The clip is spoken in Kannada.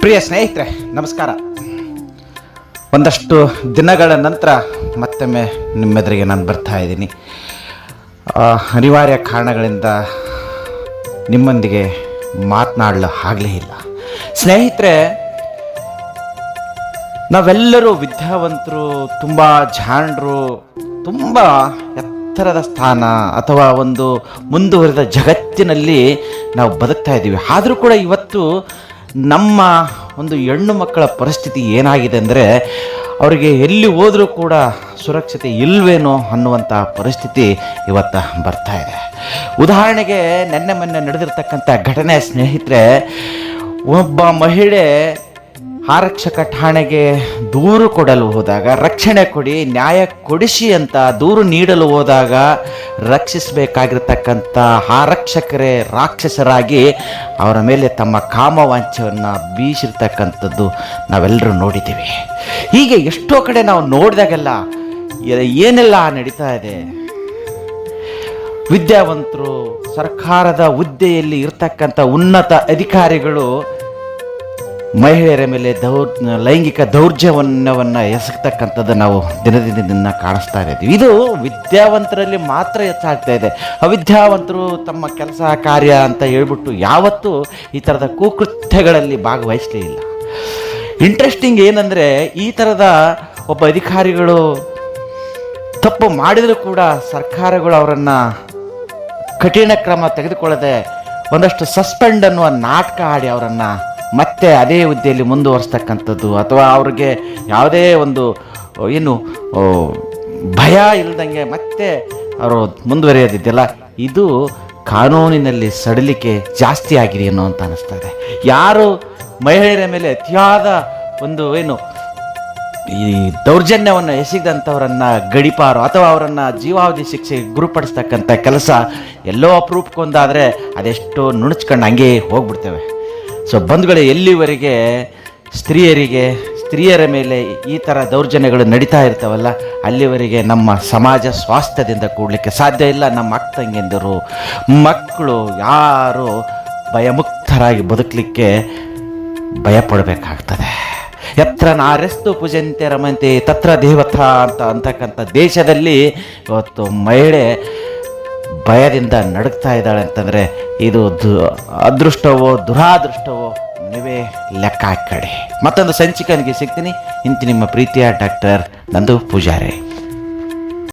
ಪ್ರಿಯ ಸ್ನೇಹಿತರೆ, ನಮಸ್ಕಾರ. ಒಂದಷ್ಟು ದಿನಗಳ ನಂತರ ಮತ್ತೊಮ್ಮೆ ನಿಮ್ಮೆದುರಿಗೆ ನಾನು ಬರ್ತಾ ಇದ್ದೀನಿ. ಅನಿವಾರ್ಯ ಕಾರಣಗಳಿಂದ ನಿಮ್ಮೊಂದಿಗೆ ಮಾತನಾಡಲು ಆಗಲೇ ಇಲ್ಲ. ಸ್ನೇಹಿತರೆ, ನಾವೆಲ್ಲರೂ ವಿದ್ಯಾವಂತರು, ತುಂಬ ಜಾಣರು, ತುಂಬ ಎತ್ತರದ ಸ್ಥಾನ ಅಥವಾ ಒಂದು ಮುಂದುವರಿದ ಜಗತ್ತಿನಲ್ಲಿ ನಾವು ಬದುಕ್ತಾ ಇದ್ದೀವಿ. ಆದರೂ ಕೂಡ ಇವತ್ತು ನಮ್ಮ ಒಂದು ಹೆಣ್ಣು ಮಕ್ಕಳ ಪರಿಸ್ಥಿತಿ ಏನಾಗಿದೆ ಅಂದರೆ ಅವರಿಗೆ ಎಲ್ಲಿ ಹೋದರೂ ಕೂಡ ಸುರಕ್ಷತೆ ಇಲ್ವೇನೋ ಅನ್ನುವಂಥ ಪರಿಸ್ಥಿತಿ ಇವತ್ತು ಬರ್ತಾ ಇದೆ. ಉದಾಹರಣೆಗೆ ನೆನ್ನೆ ಮೊನ್ನೆ ನಡೆದಿರ್ತಕ್ಕಂಥ ಘಟನೆ ಸ್ನೇಹಿತರೆ, ಒಬ್ಬ ಮಹಿಳೆ ಆರಕ್ಷಕ ಠಾಣೆಗೆ ದೂರು ಕೊಡಲು ಹೋದಾಗ, ರಕ್ಷಣೆ ಕೊಡಿ, ನ್ಯಾಯ ಕೊಡಿಸಿ ಅಂತ ದೂರು ನೀಡಲು ಹೋದಾಗ ರಕ್ಷಿಸಬೇಕಾಗಿರ್ತಕ್ಕಂಥ ಆರಕ್ಷಕರೇ ರಾಕ್ಷಸರಾಗಿ ಅವರ ಮೇಲೆ ತಮ್ಮ ಕಾಮವಾಂಚವನ್ನು ಬೀಸಿರ್ತಕ್ಕಂಥದ್ದು ನಾವೆಲ್ಲರೂ ನೋಡಿದ್ದೀವಿ. ಹೀಗೆ ಎಷ್ಟೋ ಕಡೆ ನಾವು ನೋಡಿದಾಗೆಲ್ಲ ಏನೆಲ್ಲ ನಡೀತಾ ಇದೆ? ವಿದ್ಯಾವಂತರು, ಸರ್ಕಾರದ ಹುದ್ದೆಯಲ್ಲಿ ಇರ್ತಕ್ಕಂಥ ಉನ್ನತ ಅಧಿಕಾರಿಗಳು ಮಹಿಳೆಯರ ಮೇಲೆ ದೌರ್, ಲೈಂಗಿಕ ದೌರ್ಜನ್ಯವನ್ನು ಎಸಗ್ತಕ್ಕಂಥದ್ದು ನಾವು ದಿನದಿಂದ ದಿನ ಕಾಣಿಸ್ತಾ ಇದ್ದೀವಿ. ಇದು ವಿದ್ಯಾವಂತರಲ್ಲಿ ಮಾತ್ರ ಹೆಚ್ಚಾಗ್ತಾ ಇದೆ. ಅವಿದ್ಯಾವಂತರು ತಮ್ಮ ಕೆಲಸ, ಕಾರ್ಯ ಅಂತ ಹೇಳ್ಬಿಟ್ಟು ಯಾವತ್ತೂ ಈ ಥರದ ಕುಕೃತ್ಯಗಳಲ್ಲಿ ಭಾಗವಹಿಸಲೇ ಇಲ್ಲ. ಇಂಟ್ರೆಸ್ಟಿಂಗ್ ಏನಂದರೆ ಈ ಥರದ ಒಬ್ಬ ಅಧಿಕಾರಿಗಳು ತಪ್ಪು ಮಾಡಿದರೂ ಕೂಡ ಸರ್ಕಾರಗಳು ಅವರನ್ನು ಕಠಿಣ ಕ್ರಮ ತೆಗೆದುಕೊಳ್ಳದೆ ಒಂದಷ್ಟು ಸಸ್ಪೆಂಡ್ ಅನ್ನುವ ನಾಟಕ ಆಡಿ ಅವರನ್ನು ಮತ್ತೆ ಅದೇ ಹುದ್ದೆಯಲ್ಲಿ ಮುಂದುವರಿಸ್ತಕ್ಕಂಥದ್ದು ಅಥವಾ ಅವ್ರಿಗೆ ಯಾವುದೇ ಒಂದು ಏನು ಭಯ ಇಲ್ದಂಗೆ ಮತ್ತೆ ಅವರು ಮುಂದುವರಿಯೋದಿದೆಯಲ್ಲ ಇದು ಕಾನೂನಿನಲ್ಲಿ ಸಡಿಲಿಕೆ ಜಾಸ್ತಿ ಆಗಿದೆ ಅನ್ನೋ ಅಂತ ಅನ್ನಿಸ್ತಾ ಯಾರು ಮಹಿಳೆಯರ ಮೇಲೆ ಅತಿಯಾದ ಒಂದು, ಏನು, ಈ ದೌರ್ಜನ್ಯವನ್ನು ಎಸಗಿದಂಥವರನ್ನು ಗಡಿಪಾರು ಅಥವಾ ಅವರನ್ನು ಜೀವಾವಧಿ ಶಿಕ್ಷೆಗೆ ಗುರುಪಡಿಸ್ತಕ್ಕಂಥ ಕೆಲಸ ಎಲ್ಲೋ ಅಪರೂಪಕ್ಕೊಂದಾದರೆ ಅದೆಷ್ಟೋ ನುಣುಚ್ಕೊಂಡು ಹಂಗೆ ಹೋಗ್ಬಿಡ್ತೇವೆ. ಸೊ ಬಂಧುಗಳೇ, ಎಲ್ಲಿವರೆಗೆ ಸ್ತ್ರೀಯರಿಗೆ, ಸ್ತ್ರೀಯರ ಮೇಲೆ ಈ ಥರ ದೌರ್ಜನ್ಯಗಳು ನಡೀತಾ ಇರ್ತಾವಲ್ಲ, ಅಲ್ಲಿವರೆಗೆ ನಮ್ಮ ಸಮಾಜ ಸ್ವಾಸ್ಥ್ಯದಿಂದ ಕೂಡಲಿಕ್ಕೆ ಸಾಧ್ಯ ಇಲ್ಲ. ನಮ್ಮ ಅಕ್ಕ ತಂಗಿಯಂದಿರು, ಮಕ್ಕಳು ಯಾರು ಭಯಮುಕ್ತರಾಗಿ ಬದುಕಲಿಕ್ಕೆ ಭಯಪಡಬೇಕಾಗ್ತದೆ. ಎತ್ರ ನಾರೆಸ್ತು ಪೂಜಂತೆ ರಮಂತೆ, ತತ್ರ ದೇವತಾ ಅಂತ ಅಂತಕ್ಕಂಥ ದೇಶದಲ್ಲಿ ಇವತ್ತು ಮಹಿಳೆ ಭಯದಿಂದ ನಡುಕ್ತಾ ಇದ್ದಾಳೆ ಅಂತಂದರೆ ಇದು ದು ಅದೃಷ್ಟವೋ, ದುರಾದೃಷ್ಟವೋ, ನೀವೇ ಲೆಕ್ಕ ಮತ್ತೊಂದು ಸಂಚಿಕನಿಗೆ ಸಿಗ್ತೀನಿ. ಇಂತಿ ನಿಮ್ಮ ಪ್ರೀತಿಯ ಡಾಕ್ಟರ್ ನಂದು ಪೂಜಾರಿ.